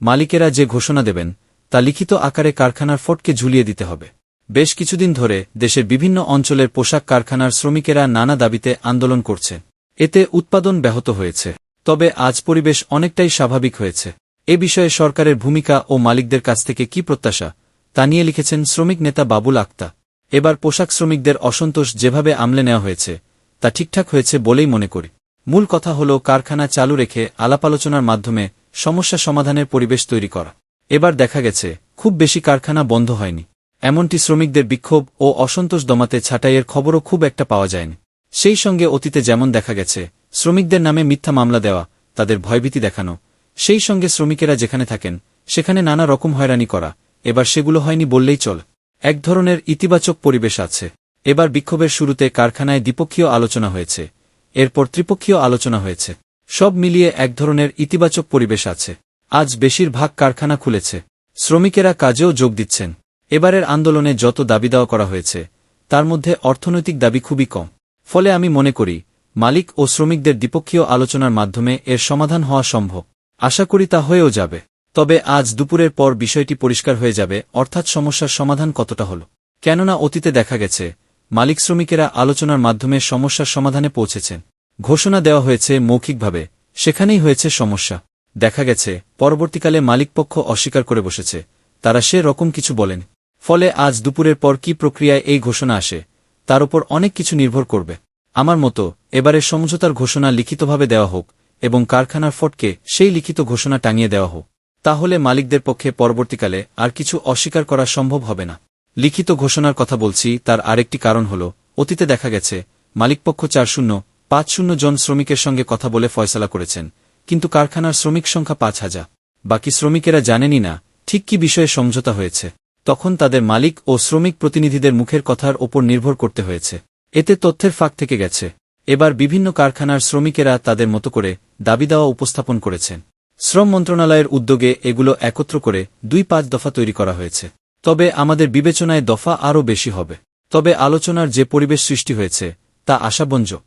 মালিকেরা যে ঘোষণা দেবেন, তা লিখিত আকারে কারখানার ফটকে ঝুলিয়ে দিতে হবে। বেশ কিছুদিন ধরে দেশের বিভিন্ন অঞ্চলের পোশাক কারখানার শ্রমিকেরা নানা দাবিতে আন্দোলন করছে। এতে উৎপাদন ব্যাহত হয়েছে। তবে আজ পরিবেশ অনেকটাই স্বাভাবিক হয়েছে। এ বিষয়ে সরকারের ভূমিকা ও মালিকদের কাছ থেকে কি প্রত্যাশা, তা নিয়ে লিখেছেন শ্রমিক নেতা বাবুল আক্তা এবার পোশাক শ্রমিকদের অসন্তোষ যেভাবে আমলে নেওয়া হয়েছে, তা ঠিকঠাক হয়েছে বলেই মনে করি। মূল কথা হল কারখানা চালু রেখে আলাপালোচনার মাধ্যমে সমস্যা সমাধানের পরিবেশ তৈরি করা। এবার দেখা গেছে, খুব বেশি কারখানা বন্ধ হয়নি। এমনটি শ্রমিকদের বিক্ষোভ ও অসন্তোষ দমাতে ছাঁটাইয়ের খবরও খুব একটা পাওয়া যায়নি। সেই সঙ্গে অতীতে যেমন দেখা গেছে, শ্রমিকদের নামে মিথ্যা মামলা দেওয়া, তাদের ভয়ভীতি দেখানো। সেই সঙ্গে শ্রমিকেরা যেখানে থাকেন, সেখানে নানা রকম হয়রানি করা। এবার সেগুলো হয়নি বললেই চল। এক ধরনের ইতিবাচক পরিবেশ আছে। এবার বিক্ষোভের শুরুতে কারখানায় দ্বিপক্ষীয় আলোচনা হয়েছে। এরপর ত্রিপক্ষীয় আলোচনা হয়েছে। সব মিলিয়ে এক ধরনের ইতিবাচক পরিবেশ আছে। আজ বেশিরভাগ কারখানা খুলেছে। শ্রমিকেরা কাজেও যোগ দিচ্ছেন। এবারের আন্দোলনে যত দাবি দেওয়া করা হয়েছে, তার মধ্যে অর্থনৈতিক দাবি খুবই কম। ফলে আমি মনে করি, মালিক ও শ্রমিকদের দ্বিপক্ষীয় আলোচনার মাধ্যমে এর সমাধান হওয়া সম্ভব। আশা করি তা হয়েও যাবে। তবে আজ দুপুরের পর বিষয়টি পরিষ্কার হয়ে যাবে, অর্থাৎ সমস্যার সমাধান কতটা হল। কেননা অতীতে দেখা গেছে, মালিক শ্রমিকেরা আলোচনার মাধ্যমে সমস্যার সমাধানে পৌঁছেছেন। ঘোষণা দেওয়া হয়েছে মৌখিকভাবে, সেখানেই হয়েছে সমস্যা। দেখা গেছে, পরবর্তীকালে মালিকপক্ষ অস্বীকার করে বসেছে, তারা সে রকম কিছু বলেন। ফলে আজ দুপুরের পর কি প্রক্রিয়ায় এই ঘোষণা আসে, তার উপর অনেক কিছু নির্ভর করবে। আমার মতো এবারে সমঝোতার ঘোষণা লিখিতভাবে দেওয়া হোক, এবং কারখানার ফটকে সেই লিখিত ঘোষণা টাঙিয়ে দেওয়া হোক, তাহলে মালিকদের পক্ষে পরবর্তীকালে আর কিছু অস্বীকার করা সম্ভব হবে না। লিখিত ঘোষণার কথা বলছি, তার আরেকটি কারণ হল, অতীতে দেখা গেছে, মালিকপক্ষ চার শূন্য পাঁচ শূন্য জন শ্রমিকের সঙ্গে কথা বলে ফয়সলা করেছেন, কিন্তু কারখানার শ্রমিক সংখ্যা পাঁচ হাজার। বাকি শ্রমিকেরা জানেনই না, ঠিক কি বিষয়ে সমঝোতা হয়েছে। তখন তাদের মালিক ও শ্রমিক প্রতিনিধিদের মুখের কথার ওপর নির্ভর করতে হয়েছে। এতে তথ্যের ফাঁক থেকে গেছে। এবার বিভিন্ন কারখানার শ্রমিকেরা তাদের মতো করে দাবি দেওয়া উপস্থাপন করেছেন। শ্রম মন্ত্রণালয়ের উদ্যোগে এগুলো একত্র করে দুই পাঁচ দফা তৈরি করা হয়েছে। তবে আমাদের বিবেচনায় দফা আরও বেশি হবে। তবে আলোচনার যে পরিবেশ সৃষ্টি হয়েছে, তা আশাবঞ্জক